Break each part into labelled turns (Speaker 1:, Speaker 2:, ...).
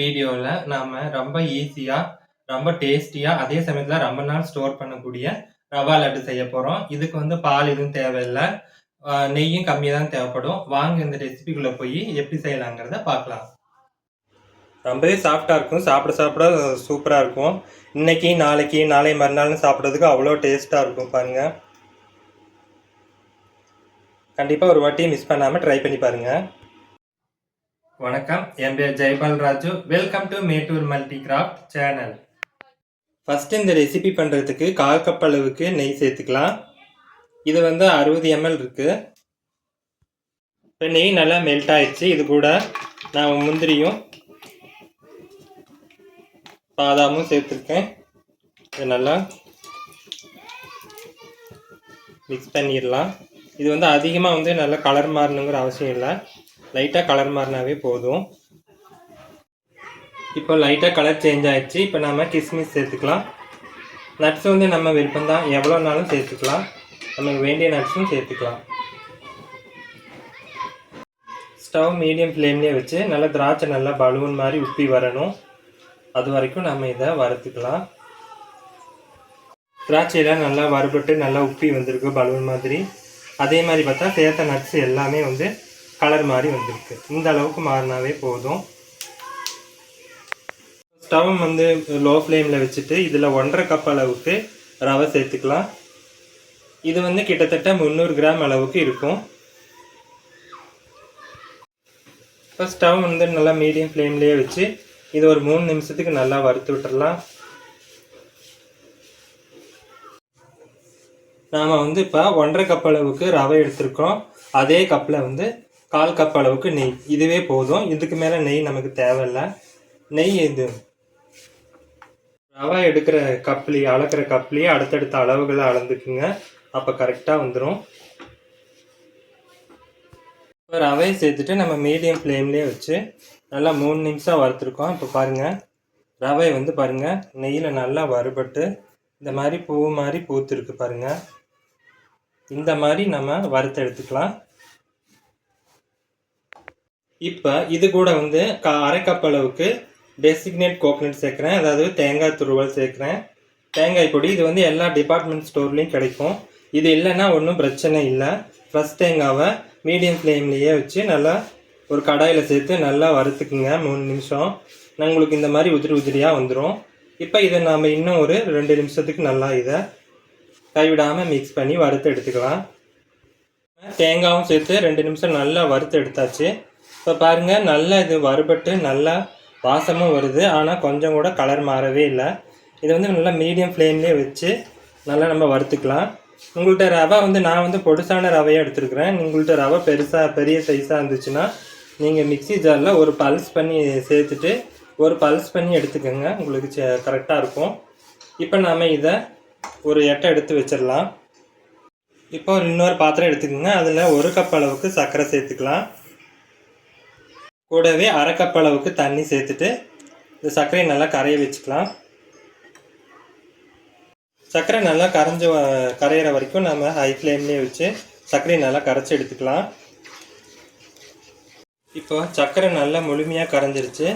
Speaker 1: வீடியோவில் நாம் ரொம்ப ஈஸியாக ரொம்ப டேஸ்டியாக அதே சமயத்தில் ரொம்ப நாள் ஸ்டோர் பண்ணக்கூடிய ரவா லட்டு செய்ய போகிறோம் இதுக்கு வந்து பால் எதுவும் தேவையில்ல. நெய்யும் கம்மியாக தான் தேவைப்படும். வாங்க இந்த ரெசிபிக்குள்ளே போய் எப்படி செய்யலாங்கிறத பார்க்கலாம். ரொம்பவே சாஃப்டாக இருக்கும். சாப்பிட சாப்பிட சூப்பராக இருக்கும். இன்றைக்கி நாளைக்கு, நாளை மறுநாள்னு சாப்பிட்றதுக்கு அவ்வளோ டேஸ்ட்டாக இருக்கும் பாருங்கள் கண்டிப்பாக ஒரு வாட்டி மிஸ் பண்ணாமல் ட்ரை பண்ணி பாருங்கள் வணக்கம். என் பேர் Jaipal Raju. Welcome to Mettur multi craft channel. First இந்த ரெசிபி பண்ணுறதுக்கு கால் கப் அளவுக்கு நெய் சேர்த்துக்கலாம். இது வந்து 60 எம்எல் இருக்குது இப்போ நெய் நல்லா மெல்ட் ஆயிடுச்சு. இது கூட நான் முந்திரியும் பாதாமும் சேர்த்துருக்கேன். இது நல்லா மிக்ஸ் பண்ணிடலாம். இது வந்து அதிகமாக வந்து நல்லா கலர் மாறணுங்கிற அவசியம் இல்லை லைட்டாக கலர் மாறினாவே போதும். இப்போ லைட்டாக கலர் சேஞ்ச் ஆகிடுச்சு இப்போ நம்ம கிஸ்மிஸ் சேர்த்துக்கலாம். நட்ஸ் வந்து நம்ம விருப்பம் தான். எவ்வளோனாலும் சேர்த்துக்கலாம். நமக்கு வேண்டிய நட்ஸும் சேர்த்துக்கலாம். ஸ்டவ் மீடியம் ஃப்ளேம்லேயே வச்சு நல்லா திராட்சை நல்லா பலூன் மாதிரி உப்பி வரணும். அது வரைக்கும் நம்ம இதை வறுத்துக்கலாம். திராட்சையெல்லாம் நல்லா வறுபட்டு நல்லா உப்பி வந்திருக்கு பலூன் மாதிரி. அதே மாதிரி பார்த்தா சேர்த்த நட்ஸ் எல்லாமே வந்து கலர் மாதிரி வந்திருக்கு. இந்த அளவுக்கு மாறினாவே போதும். ஸ்டவ் வந்து லோ ஃப்ளேமில் வச்சுட்டு இதில் ஒன்றரை கப் அளவுக்கு ரவை சேர்த்துக்கலாம். இது வந்து கிட்டத்தட்ட 300 கிராம் அளவுக்கு இருக்கும். இப்போ ஸ்டவ் வந்து நல்லா மீடியம் ஃப்ளேம்லேயே வச்சு இது ஒரு மூணு நிமிஷத்துக்கு நல்லா வறுத்து விட்டுறலாம். நாம் வந்து இப்போ ஒன்றரை கப் அளவுக்கு ரவை எடுத்திருக்கோம். அதே கப்பில் வந்து கால் கப் அளவுக்கு நெய். இதுவே போதும். இதுக்கு மேலே நெய் நமக்கு தேவையில்ல. நெய் இது ரவை எடுக்கிற கப்லேயே அளக்கிற கப்லேயே அடுத்தடுத்த அளவுகளை அளந்துக்குங்க. அப்போ கரெக்டாக வந்துடும். இப்போ ரவையை சேர்த்துட்டு நம்ம மீடியம் ஃப்ளேம்லேயே வச்சு நல்லா மூணு நிமிஷம் வறுத்துருக்கோம். இப்போ பாருங்கள் ரவை வந்து பாருங்கள் நெய்யில் நல்லா வறுபட்டு இந்த மாதிரி பூ மாதிரி பூத்துருக்கு பாருங்கள். இந்த மாதிரி நம்ம வறுத்து எடுத்துக்கலாம். இப்போ இது கூட வந்து க அரை கப் அளவுக்கு டெசிக்னேட் கோகனட் சேர்க்குறேன். அதாவது தேங்காய் துருவல் சேர்க்குறேன். தேங்காய் பொடி இது வந்து எல்லா டிபார்ட்மெண்ட் ஸ்டோர்லேயும் கிடைக்கும். இது இல்லைன்னா ஒன்றும் பிரச்சனை இல்லை. ஃப்ரெஷ் தேங்காவை மீடியம் ஃப்ளேம்லேயே வச்சு நல்லா ஒரு கடாயில் சேர்த்து நல்லா வறுத்துக்குங்க மூணு நிமிஷம். உங்களுக்கு இந்த மாதிரி உதிரி உதிரியாக வந்துடும். இப்போ இதை நாம் இன்னும் ஒரு ரெண்டு நிமிஷத்துக்கு நல்லா இதை கைவிடாமல் மிக்ஸ் பண்ணி வறுத்து எடுத்துக்கலாம். தேங்காயும் சேர்த்து ரெண்டு நிமிஷம் நல்லா வறுத்து எடுத்தாச்சு. இப்போ பாருங்கள் நல்லா இது வறுபட்டு நல்லா வாசமும் வருது. ஆனால் கொஞ்சம் கூட கலர் மாறவே இல்லை. இதை வந்து நல்லா மீடியம் ஃப்ளேம்லேயே வச்சு நல்லா நம்ம வறுத்துக்கலாம். உங்கள்கிட்ட ரவை வந்து நான் வந்து பொடுசான ரவையாக எடுத்துருக்குறேன் உங்கள்கிட்ட ரவை பெருசாக பெரிய சைஸாக இருந்துச்சுன்னா நீங்கள் மிக்ஸி ஜாரில் ஒரு பல்ஸ் பண்ணி சேர்த்துட்டு ஒரு பல்ஸ் பண்ணி எடுத்துக்கோங்க. உங்களுக்கு சே கரெக்டாக இருக்கும். இப்போ நாம் இதை ஒரு எட்டை எடுத்து வச்சிடலாம். இப்போ ஒரு இன்னொரு பாத்திரம் எடுத்துக்கோங்க. அதில் ஒரு கப் அளவுக்கு சர்க்கரை சேர்த்துக்கலாம். கூடவே அரை அளவுக்கு தண்ணி சேர்த்துட்டு இந்த சர்க்கரையை நல்லா கரைய வச்சுக்கலாம். சர்க்கரை நல்லா கரைஞ்சி கரையிற வரைக்கும் நம்ம ஹை ஃப்ளேம்லேயே வச்சு சர்க்கரையை நல்லா கரைச்சி எடுத்துக்கலாம். இப்போ சர்க்கரை நல்லா முழுமையாக கரைஞ்சிருச்சு.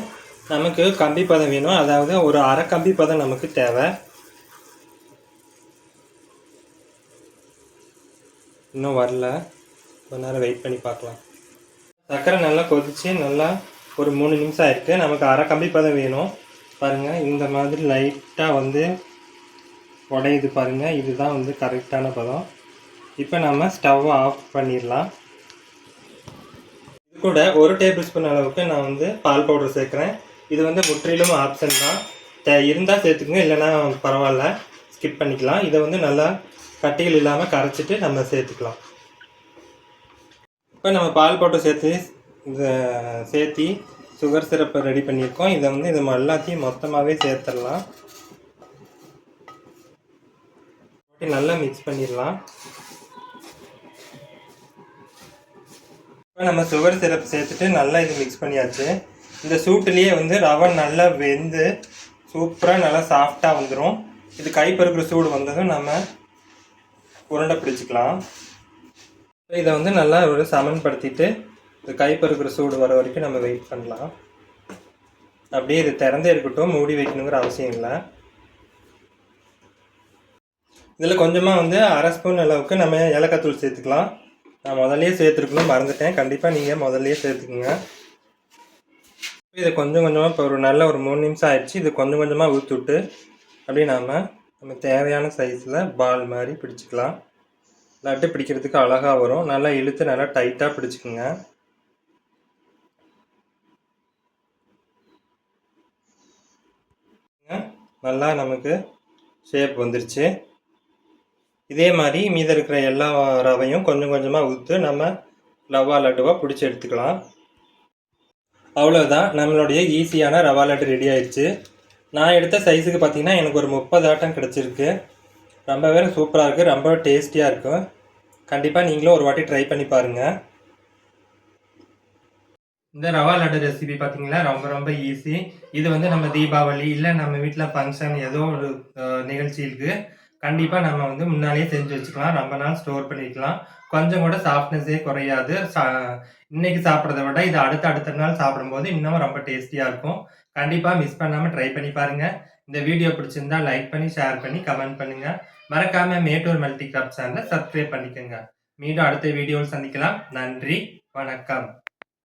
Speaker 1: நமக்கு கம்பி பதம் வேணும். அதாவது ஒரு அரை கம்பி பதம் நமக்கு தேவை. இன்னும் வரல. கொஞ்ச நேரம் வெயிட் பண்ணி பார்க்கலாம். சர்க்கரை நல்லா கொதிச்சு நல்லா ஒரு மூணு நிமிஷம் ஆயிருக்கு. நமக்கு அரை கம்பி பதம் வேணும். பாருங்கள் இந்த மாதிரி லைட்டாக வந்து உடையுது பாருங்கள். இதுதான் வந்து கரெக்டான பதம். இப்போ நம்ம ஸ்டவ்வை ஆஃப் பண்ணிடலாம். இது கூட ஒரு டேபிள் ஸ்பூன் அளவுக்கு நான் வந்து பால் பவுடர் சேர்க்குறேன். இது வந்து முற்றிலும் ஆப்ஷன் தான். தே இருந்தால் சேர்த்துக்குங்க. இல்லைன்னா பரவாயில்ல. ஸ்கிப் பண்ணிக்கலாம். இதை வந்து நல்லா கட்டிகள் இல்லாமல் கரைச்சிட்டு நம்ம சேர்த்துக்கலாம். இப்போ நம்ம பால் பவுடர் சேர்த்து இதை சேர்த்தி சுகர் சிரப்பை ரெடி பண்ணியிருக்கோம். இதை வந்து இது எல்லாத்தையும் மொத்தமாகவே சேர்த்துடலாம். நல்லா மிக்ஸ் பண்ணிடலாம். இப்போ நம்ம சுகர் சிரப் சேர்த்துட்டு நல்லா இது மிக்ஸ் பண்ணியாச்சு. இந்த சூட்டுலேயே வந்து ரவை நல்லா வெந்து சூப்பராக நல்லா சாஃப்டாக வந்துடும். இது கைப்பருக்கிற சூடு வந்ததும் நம்ம உருண்டை பிடிச்சிக்கலாம். இதை வந்து நல்லா ஒரு சமன்படுத்திட்டு இந்த கை சூடு வர வரைக்கும் நம்ம வெயிட் பண்ணலாம். அப்படியே இது திறந்தே இருக்கட்டும் மூடி வைக்கணுங்கிற அவசியம் இல்லை. இதில் கொஞ்சமாக வந்து அரை ஸ்பூன் அளவுக்கு நம்ம ஏலக்காத்தூள் சேர்த்துக்கலாம். நான் முதல்லையே சேர்த்துருக்கணும் மறந்துட்டேன். கண்டிப்பாக நீங்கள் முதல்லையே சேர்த்துக்குங்க. இது கொஞ்சம் கொஞ்சமாக இப்போ ஒரு நல்ல ஒரு மூணு நிமிஷம் ஆயிடுச்சு. இது கொஞ்சம் கொஞ்சமாக ஊற்றி விட்டு அப்படியே நாம் நம்ம தேவையான சைஸில் பால் மாதிரி பிடிச்சிக்கலாம். லட்டு பிடிக்கிறதுக்கு அழகாக வரும். நல்லா இழுத்து நல்லா டைட்டாக பிடிச்சிக்குங்க. நல்லா நமக்கு ஷேப் வந்துருச்சு. இதே மாதிரி மீத இருக்கிற எல்லா ரவையும் கொஞ்சம் கொஞ்சமாக ஊற்று நம்ம ரவா லட்டுவாக பிடிச்சி எடுத்துக்கலாம். அவ்வளோதான் நம்மளுடைய ஈஸியான ரவா லட்டு ரெடி ஆயிடுச்சு. நான் எடுத்த சைஸுக்கு பார்த்தீங்கன்னா எனக்கு ஒரு முப்பது ஆட்டம் கிடச்சிருக்கு. ரொம்பவே சூப்பராக இருக்குது ரொம்ப டேஸ்டியாக இருக்கும் கண்டிப்பாக நீங்களும் ஒரு வாட்டி ட்ரை பண்ணி பாருங்கள் இந்த ரவா லட்டு ரெசிபி பார்த்தீங்களா ரொம்ப ரொம்ப ஈஸி இது வந்து நம்ம தீபாவளி இல்லை நம்ம வீட்டில் ஃபங்க்ஷன் ஏதோ ஒரு நிகழ்ச்சி இருக்குது கண்டிப்பாக நம்ம வந்து முன்னாலேயே செஞ்சு வச்சுக்கலாம். ரொம்ப நாள் ஸ்டோர் பண்ணிக்கலாம். கொஞ்சம் கூட சாஃப்ட்னஸே குறையாது. சா இன்னைக்கு சாப்பிட்றத விட இது அடுத்த அடுத்த நாள் சாப்பிடும்போது இன்னமும் ரொம்ப டேஸ்டியாக இருக்கும். கண்டிப்பாக மிஸ் பண்ணாமல் ட்ரை பண்ணி பாருங்கள் இந்த வீடியோ பிடிச்சிருந்தா லைக் பண்ணி ஷேர் பண்ணி கமெண்ட் பண்ணுங்கள் மறக்காமல் மேட்டூர் மல்டி கிராப் சேனலை சப்ஸ்கிரைப் பண்ணிக்கோங்க. மீண்டும் அடுத்த வீடியோவில் சந்திக்கலாம். நன்றி வணக்கம்.